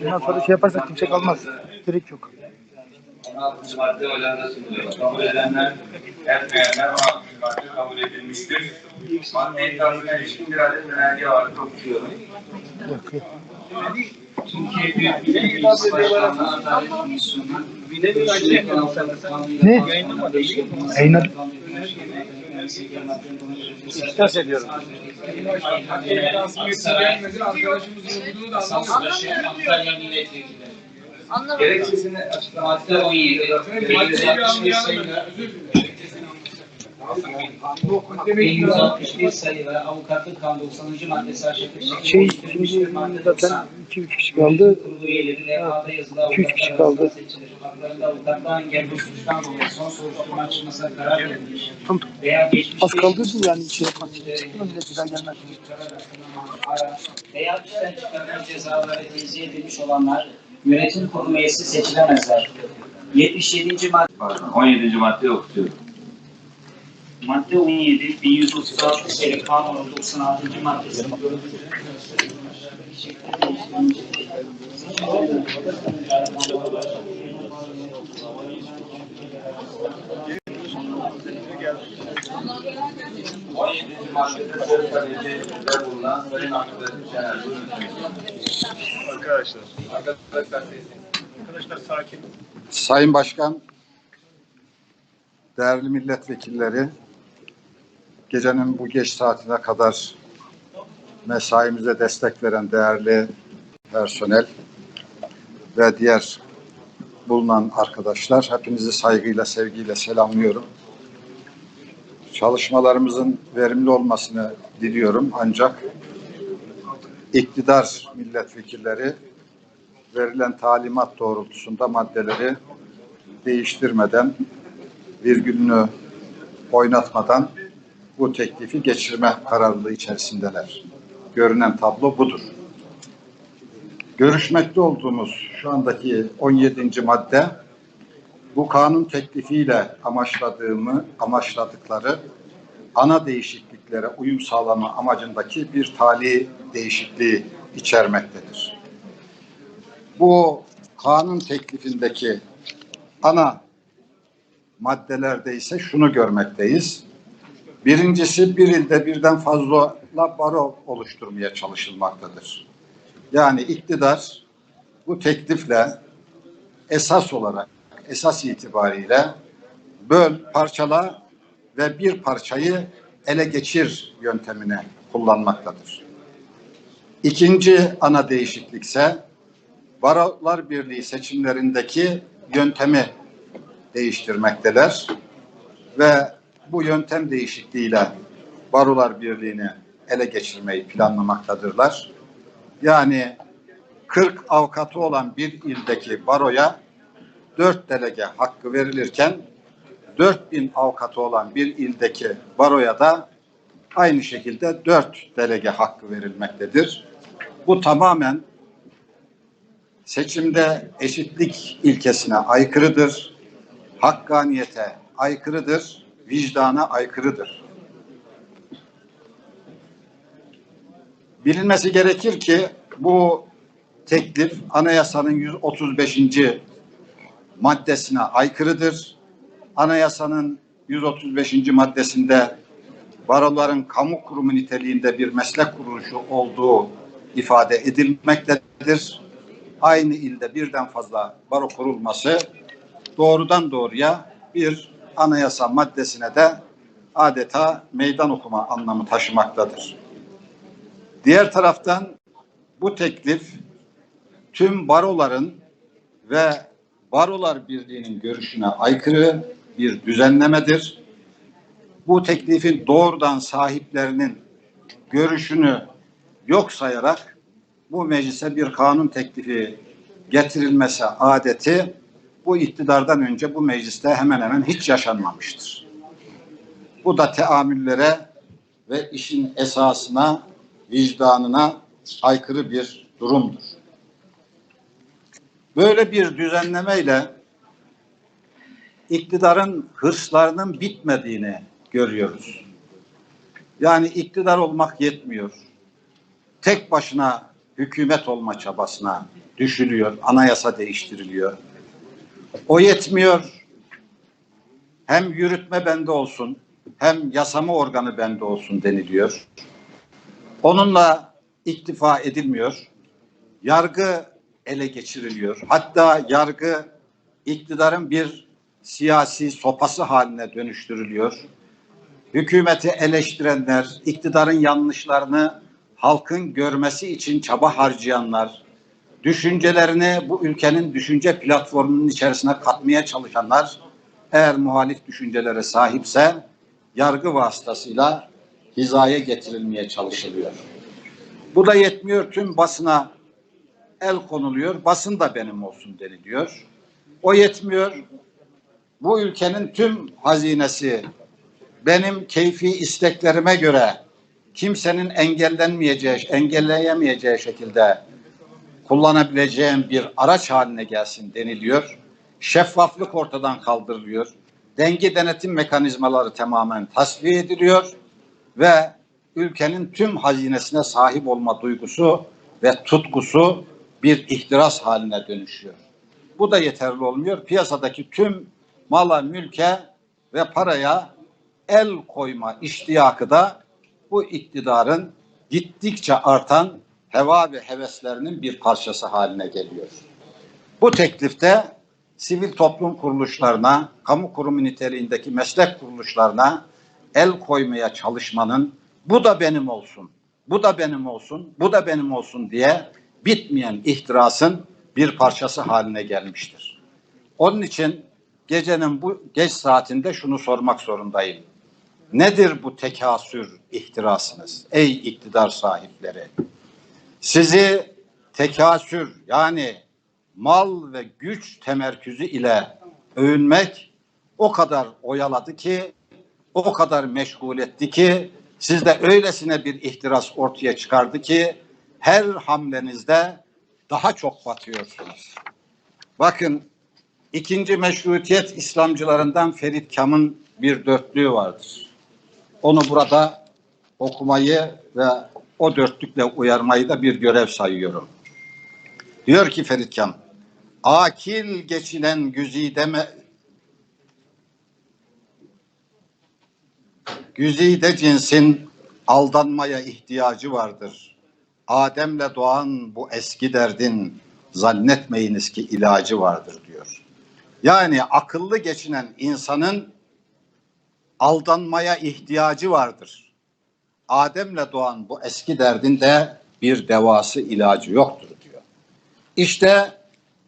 Bundan sonra şey yaparsak kimse kalmaz. Gerek yok. 16. madde. Kabul edenler, etmeyenler 16. madde kabul edilmiştir. Madde iddiasına ilişkin bir adet var. Okuyorum. Türkiye Büyük Millet Meclisi Başkanlığı Adalet Komisyonu Ne? Yayınladı. İhtas ediyorum. Antalya Milletvekili. Anlamadım. Gerekçesini açıklama. Madde 17. 761 sayılı 1161 sayılı avukatlık kanunu 90. maddesi aşağıdaki Şey, şimdi zaten 2-3 kişi kaldı. kurulu üyeleri levhada yazılı kişi kaldı. arasında seçilir. Haklarında avukatlığa engelli suçtan dolayı son soruşturma açılmasına karar verilmiş. Tamam. Veya geçmişte Az kaldı değil yani şey yapmak. Gelmez. veya işten çıkarılan cezaları tenzih edilmiş olanlar yönetim kurulu üyesi seçilemezler. 77. madde Pardon, 17. maddeyi okutuyorum. Madde 17, 1136 sayılı kanunun 96. maddesi. maddede söz talebinde bulunan Sayın Abdülhakim Şener. Buyurun. Arkadaşlar. Arkadaşlar Arkadaşlar sakin. Sayın Başkan, değerli milletvekilleri, gecenin bu geç saatine kadar mesaimize destek veren değerli personel ve diğer bulunan arkadaşlar, hepinizi saygıyla, sevgiyle selamlıyorum. Çalışmalarımızın verimli olmasını diliyorum ancak iktidar milletvekilleri verilen talimat doğrultusunda maddeleri değiştirmeden, virgülünü oynatmadan bu teklifi geçirme kararlılığı içerisindeler. Görünen tablo budur. Görüşmekte olduğumuz şu andaki 17. madde bu kanun teklifiyle amaçladığımı, amaçladıkları ana değişikliklere uyum sağlama amacındaki bir tali değişikliği içermektedir bu kanun teklifindeki ana maddelerde ise şunu görmekteyiz. Birincisi bir ilde birden fazla baro oluşturmaya çalışılmaktadır. Yani iktidar bu teklifle esas olarak, esas itibariyle böl, parçala ve bir parçayı ele geçir yöntemini kullanmaktadır. İkinci ana değişiklikse Barolar Birliği seçimlerindeki yöntemi değiştirmekteler ve bu yöntem değişikliğiyle Barolar Birliği'ni ele geçirmeyi planlamaktadırlar. Yani 40 avukatı olan bir ildeki baroya 4 delege hakkı verilirken 4000 avukatı olan bir ildeki baroya da aynı şekilde 4 delege hakkı verilmektedir. Bu tamamen seçimde eşitlik ilkesine aykırıdır, hakkaniyete aykırıdır, vicdana aykırıdır. Bilinmesi gerekir ki bu teklif anayasanın 135. maddesine aykırıdır. Anayasanın 135. maddesinde baroların kamu kurumu niteliğinde bir meslek kuruluşu olduğu ifade edilmektedir aynı ilde birden fazla baro kurulması doğrudan doğruya bir anayasa maddesine de adeta meydan okuma anlamı taşımaktadır. Diğer taraftan bu teklif tüm baroların ve Barolar Birliği'nin görüşüne aykırı bir düzenlemedir. Bu teklifin doğrudan sahiplerinin görüşünü yok sayarak bu meclise bir kanun teklifi getirilmesi adeti bu iktidardan önce bu mecliste hemen hemen hiç yaşanmamıştır. Bu da teamüllere ve işin esasına, vicdanına aykırı bir durumdur. Böyle bir düzenlemeyle iktidarın hırslarının bitmediğini görüyoruz. Yani iktidar olmak yetmiyor. Tek başına hükümet olma çabasına düşülüyor. Anayasa değiştiriliyor. O yetmiyor. Hem yürütme bende olsun, hem yasama organı bende olsun deniliyor. Onunla iktifa edilmiyor. Yargı ele geçiriliyor. Hatta yargı iktidarın bir siyasi sopası haline dönüştürülüyor. Hükümeti eleştirenler, iktidarın yanlışlarını halkın görmesi için çaba harcayanlar, düşüncelerini bu ülkenin düşünce platformunun içerisine katmaya çalışanlar eğer muhalif düşüncelere sahipse yargı vasıtasıyla hizaya getirilmeye çalışılıyor. Bu da yetmiyor tüm basına el konuluyor. Basın da benim olsun deniliyor. O yetmiyor. Bu ülkenin tüm hazinesi benim keyfi isteklerime göre kimsenin engellenmeyeceği, engelleyemeyeceği şekilde kullanabileceğim bir araç haline gelsin deniliyor. Şeffaflık ortadan kaldırılıyor. Denge denetim mekanizmaları tamamen tasfiye ediliyor ve ülkenin tüm hazinesine sahip olma duygusu ve tutkusu bir ihtiras haline dönüşüyor. Bu da yeterli olmuyor. Piyasadaki tüm mala, mülke ve paraya el koyma iştiyakı da bu iktidarın gittikçe artan heva ve heveslerinin bir parçası haline geliyor. Bu teklifte sivil toplum kuruluşlarına, kamu kurumu niteliğindeki meslek kuruluşlarına el koymaya çalışmanın bu da benim olsun, bu da benim olsun, bu da benim olsun diye bitmeyen ihtirasın bir parçası haline gelmiştir. Onun için gecenin bu geç saatinde şunu sormak zorundayım. Nedir bu tekasür ihtirasınız ey iktidar sahipleri? Sizi tekasür yani mal ve güç temerküzü ile övünmek o kadar oyaladı ki, o kadar meşgul etti ki, sizde öylesine bir ihtiras ortaya çıkardı ki, her hamlenizde daha çok batıyorsunuz. Bakın, ikinci meşrutiyet İslamcılarından Ferit Kam'ın bir dörtlüğü vardır. Onu burada okumayı ve o dörtlükle uyarmayı da bir görev sayıyorum. Diyor ki Ferit Kam, akil geçilen güzide me güzide cinsin aldanmaya ihtiyacı vardır. Adem'le doğan bu eski derdin zannetmeyiniz ki ilacı vardır diyor. Yani akıllı geçinen insanın aldanmaya ihtiyacı vardır. Adem'le doğan bu eski derdin de bir devası ilacı yoktur diyor. İşte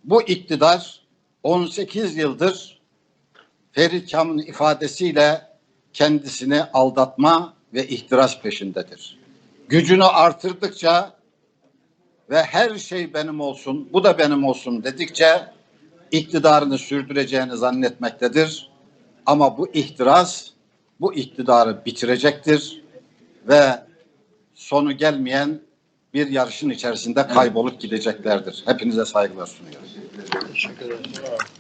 bu iktidar 18 yıldır Ferit Kam'ın ifadesiyle kendisini aldatma ve ihtiras peşindedir. Gücünü artırdıkça ve her şey benim olsun, bu da benim olsun dedikçe iktidarını sürdüreceğini zannetmektedir. Ama bu ihtiras bu iktidarı bitirecektir ve sonu gelmeyen bir yarışın içerisinde kaybolup gideceklerdir. Hepinize saygılar sunuyorum.